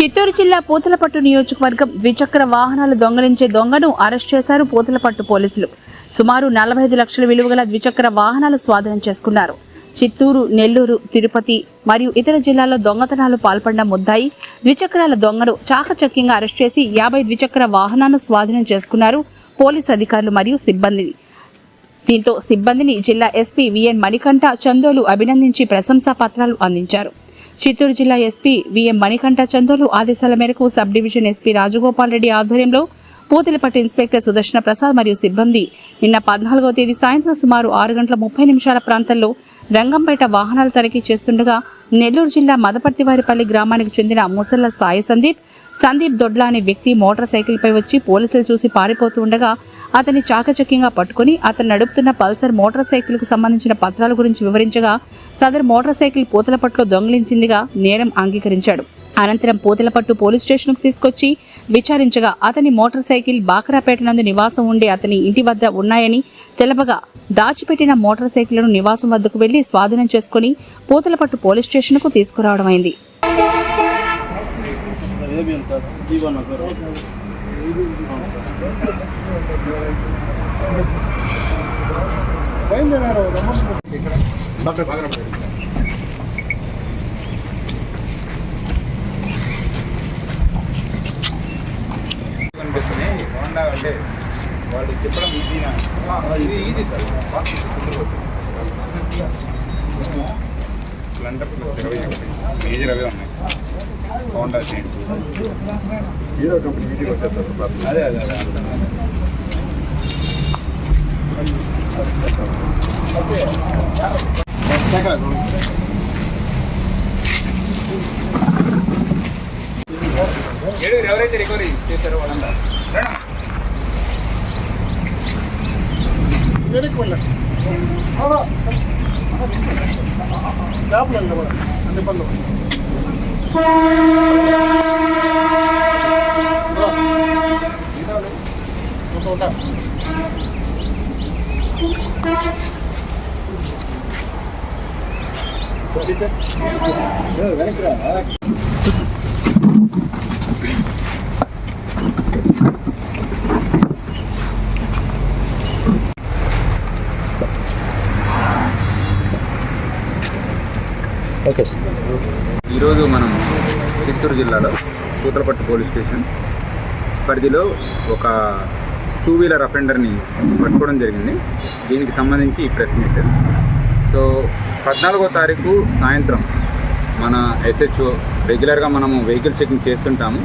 చిత్తూరు జిల్లా పూతలపట్టు నియోజకవర్గం ద్విచక్ర వాహనాలు దొంగలించే దొంగను అరెస్ట్ చేశారు పూతలపట్టు పోలీసులు. సుమారు నలభై ఐదు లక్షల విలువగల ద్విచక్ర వాహనాలు స్వాధీనం చేసుకున్నారు. చిత్తూరు నెల్లూరు తిరుపతి మరియు ఇతర జిల్లాల్లో దొంగతనాలు పాల్పడిన ముద్దాయి. ద్విచక్రాల దొంగను చాకచక్యంగా అరెస్ట్ చేసి యాభై ద్విచక్ర వాహనాలను స్వాధీనం చేసుకున్నారు పోలీసు అధికారులు మరియు సిబ్బందిని దీంతో సిబ్బందిని జిల్లా ఎస్పీ విఎన్ మణికంఠ చందోలు అభినందించి ప్రశంసా పత్రాలు అందించారు. చిత్తూరు జిల్లా ఎస్పీ విఎం మణికంఠ చందోలు ఆదేశాల మేరకు sub division SP Rajagopal Reddy ఆధ్వర్యంలో పూతలపట్టు ఇన్స్పెక్టర్ సుదర్శన ప్రసాద్ మరియు సిబ్బంది నిన్న పద్నాలుగో తేదీ సాయంత్రం సుమారు ఆరు గంటల ముప్పై నిమిషాల ప్రాంతంలో రంగంపేట వాహనాలు తనిఖీ చేస్తుండగా నెల్లూరు జిల్లా మదపర్తివారిపల్లి గ్రామానికి చెందిన ముసల్ల సాయి సందీప్ సందీప్ దొడ్ల అనే వ్యక్తి మోటార్ సైకిల్పై వచ్చి పోలీసులు చూసి పారిపోతూ ఉండగా అతన్ని చాకచక్యంగా పట్టుకుని అతను నడుపుతున్న పల్సర్ మోటార్ సైకిల్కు సంబంధించిన పత్రాల గురించి వివరించగా సదరు మోటార్ సైకిల్ పూతలపట్లో దొంగిలించిందిగా నేరం అంగీకరించాడు. అనంతరం పూతలపట్టు పోలీస్ స్టేషన్కు తీసుకొచ్చి విచారించగా అతని మోటార్ సైకిల్ బాకరాపేట నందు నివాసం ఉండే అతని ఇంటి వద్ద ఉన్నాయని తెలపగా దాచిపెట్టిన మోటార్ సైకిల్ను నివాసం వద్దకు వెళ్ళి స్వాధీనం చేసుకుని పూతలపట్టు పోలీస్ స్టేషన్కు తీసుకురావడం అయింది. అంటే వాళ్ళు చెప్పడం ఇది ఈజీ సార్. స్ప్లెండర్ ప్లస్ ఇరవై ఒకటి మేజర్ అవే ఉన్నాయి. హోండా చేయండి. హీరో కంపెనీ మీటింగ్ వచ్చేస్తారు అదే అదే అదే. ఎవరైతే రికవరీ చేశారో వాళ్ళంతా எடுக்கல டாப்ல இல்லை கூட அந்த பண்ண ஓகே சார் வேலைக்குறா చిత్తూరు జిల్లాలో సూతలపట్టు పోలీస్ స్టేషన్ పరిధిలో ఒక టూ వీలర్ అఫెండర్ని పట్టుకోవడం జరిగింది. దీనికి సంబంధించి ఈ ప్రెస్ మీట్. సో పద్నాలుగో తారీఖు సాయంత్రం మన ఎస్హెచ్ఓ రెగ్యులర్గా మనము వెహికల్ చెకింగ్ చేస్తుంటాము.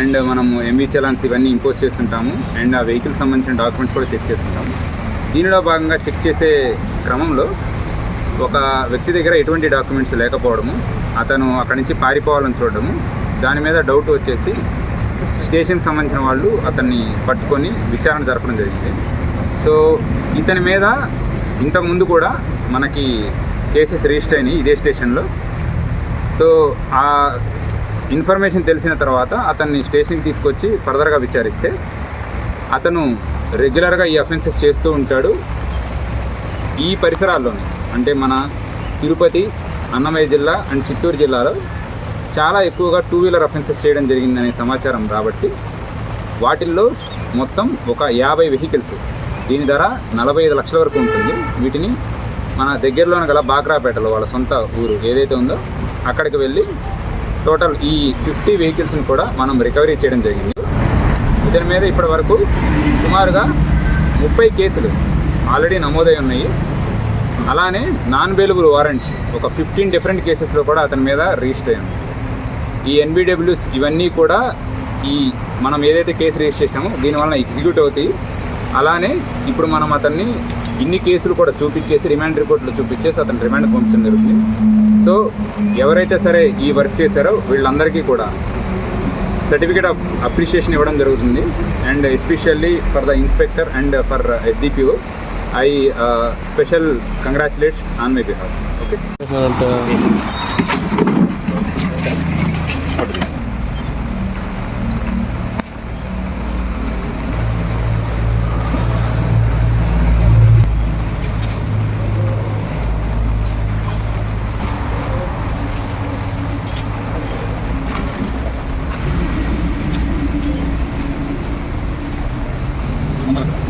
అండ్ మనము ఎంవీ చలాన్స్ ఇవన్నీ ఇంపోజ్ చేస్తుంటాము. అండ్ ఆ వెహికల్ సంబంధించిన డాక్యుమెంట్స్ కూడా చెక్ చేస్తుంటాము. దీనిలో భాగంగా చెక్ చేసే క్రమంలో ఒక వ్యక్తి దగ్గర ఎటువంటి డాక్యుమెంట్స్ లేకపోవడము అతను అక్కడి నుంచి పారిపోవాలని చూడడము. దాని మీద డౌట్ వచ్చేసి స్టేషన్కి సంబంధించిన వాళ్ళు అతన్ని పట్టుకొని విచారణ జరపడం జరిగింది. సో ఇతని మీద ఇంతకుముందు కూడా మనకి కేసెస్ రిజిస్టర్ అయినాయి ఇదే స్టేషన్లో. సో ఆ ఇన్ఫర్మేషన్ తెలిసిన తర్వాత అతన్ని స్టేషన్కి తీసుకొచ్చి ఫర్దర్గా విచారిస్తే అతను రెగ్యులర్గా ఈ అఫెన్సెస్ చేస్తూ ఉంటాడు. ఈ పరిసరాల్లోనే అంటే మన తిరుపతి అన్నమయ్య జిల్లా అండ్ చిత్తూరు జిల్లాలో చాలా ఎక్కువగా టూ వీలర్ అఫెన్సెస్ చేయడం జరిగిందనే సమాచారం రాబట్టి వాటిల్లో మొత్తం ఒక యాభై వెహికల్స్ దీని ధర నలభై ఐదు లక్షల వరకు ఉంటుంది. వీటిని మన దగ్గరలోనే గల బాక్రాపేటలో వాళ్ళ సొంత ఊరు ఏదైతే ఉందో అక్కడికి వెళ్ళి టోటల్ ఈ ఫిఫ్టీ వెహికల్స్ని కూడా మనం రికవరీ చేయడం జరిగింది. ఇతని మీద ఇప్పటి వరకు సుమారుగా ముప్పై కేసులు ఆల్రెడీ నమోదై ఉన్నాయి. అలానే నాన్ బెయిలబుల్ వారెంట్స్ ఒక ఫిఫ్టీన్ డిఫరెంట్ కేసెస్లో కూడా అతని మీద రిజిస్టర్ అయ్యాయి ఈ ఎన్బిడబ్ల్యూస్ ఇవన్నీ కూడా ఈ మనం ఏదైతే కేసు రిజిస్టర్ చేసామో దీనివల్ల ఎగ్జిక్యూట్ అవుతాయి. అలానే ఇప్పుడు మనం అతన్ని ఇన్ని కేసులు కూడా చూపించేసి రిమాండ్ రిపోర్ట్లు చూపించేసి అతను రిమాండ్ పంపించడం జరుగుతుంది. సో ఎవరైతే సరే ఈ వర్క్ చేశారో వీళ్ళందరికీ కూడా సర్టిఫికేట్ ఆఫ్ అప్రిషియేషన్ ఇవ్వడం జరుగుతుంది. And especially for the inspector and for SDPO I uh, special congratulate on my behalf. Okay. Thank